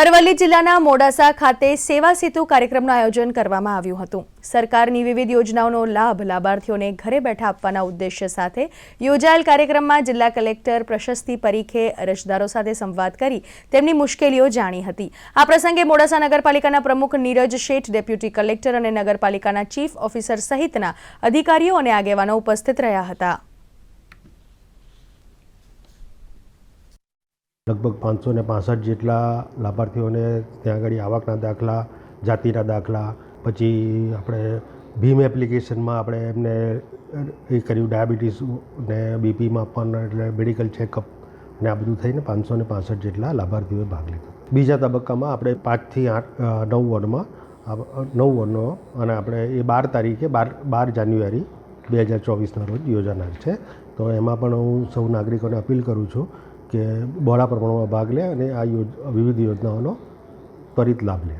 અરવલ્લી જિલ્લાના મોડાસા ખાતે સેવા સેતુ કાર્યક્રમનું આયોજન કરવામાં આવ્યું હતું. સરકારની વિવિધ યોજનાઓનો લાભ લાભાર્થીઓને ઘરે બેઠા આપવાના ઉદ્દેશ્ય સાથે યોજાયેલ કાર્યક્રમમાં જિલ્લા કલેક્ટર પ્રશસ્તિ પરીખે અરજદારો સાથે સંવાદ કરી તેમની મુશ્કેલીઓ જાણી હતી. આ પ્રસંગે મોડાસા નગરપાલિકાના પ્રમુખ નીરજ શેઠ, ડેપ્યુટી કલેક્ટર અને નગરપાલિકાના ચીફ ઓફિસર સહિતના અધિકારીઓ અને આગેવાનો ઉપસ્થિત રહ્યા હતા. લગભગ પાંચસો ને પાંસઠ જેટલા લાભાર્થીઓને ત્યાં આગળ આવકના દાખલા, જાતિના દાખલા, પછી આપણે ભીમ એપ્લિકેશનમાં આપણે એમને એ કર્યું, ડાયાબિટીસ ને બીપીમાં પણ એટલે મેડિકલ ચેકઅપ ને આ બધું થઈને પાંચસો ને પાંસઠ જેટલા લાભાર્થીઓએ ભાગ લીધો. બીજા તબક્કામાં આપણે પાંચથી આઠ નવ વોર્ડમાં નવ વોર્ડનો અને આપણે એ બાર તારીખે બાર બાર જાન્યુઆરી બે હજાર ચોવીસના રોજ યોજાનાર છે. તો એમાં પણ હું સૌ નાગરિકોને અપીલ કરું છું કે બહોળા પ્રમાણમાં ભાગ લે અને આ યોજ વિવિધ યોજનાઓનો ત્વરિત લાભ લે.